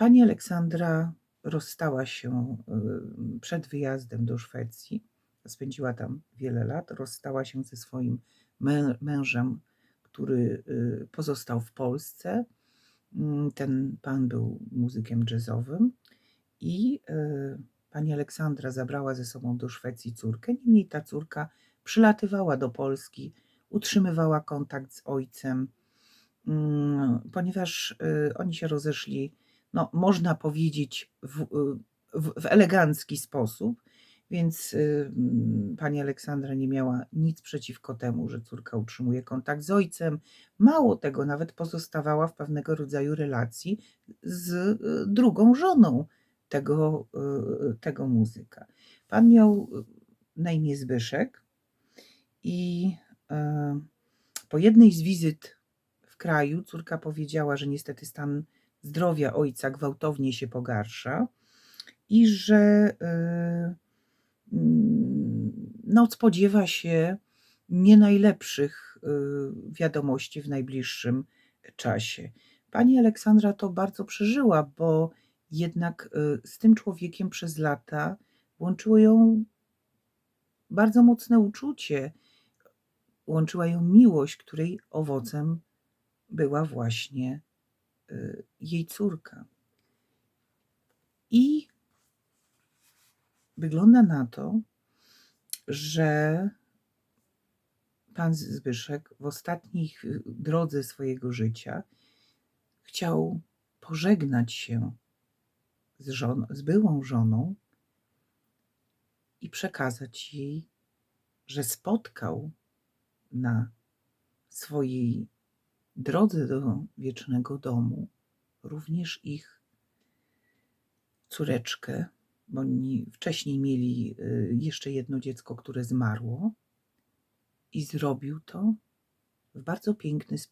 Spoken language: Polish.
Pani Aleksandra rozstała się y, przed wyjazdem do Szwecji. Spędziła tam wiele lat. Rozstała się ze swoim mę- mężem, który y, pozostał w Polsce. Mm, Ten pan był muzykiem jazzowym i y, pani Aleksandra zabrała ze sobą do Szwecji córkę. Niemniej ta córka przylatywała do Polski, utrzymywała kontakt z ojcem, mm, ponieważ oni się rozeszli, no, można powiedzieć, w, w, w elegancki sposób, więc y, mm, pani Aleksandra nie miała nic przeciwko temu, że córka utrzymuje kontakt z ojcem. Mało tego, nawet pozostawała w pewnego rodzaju relacji z y, drugą żoną tego, y, tego muzyka. Pan miał na imię Zbyszek i po jednej z wizyt w kraju córka powiedziała, że niestety stan zdrowia ojca gwałtownie się pogarsza i że y, mm, no, spodziewa się nie najlepszych y, wiadomości w najbliższym czasie. Pani Aleksandra to bardzo przeżyła, bo jednak y, z tym człowiekiem przez lata łączyło ją bardzo mocne uczucie, łączyła ją miłość, której owocem była właśnie jej córka. I wygląda na to, że pan Zbyszek w ostatniej drodze swojego życia chciał pożegnać się z, żon- z byłą żoną i przekazać jej, że spotkał na swojej drodze do wiecznego domu również ich córeczkę, bo oni wcześniej mieli y, jeszcze jedno dziecko, które zmarło, i zrobił to w bardzo piękny sposób.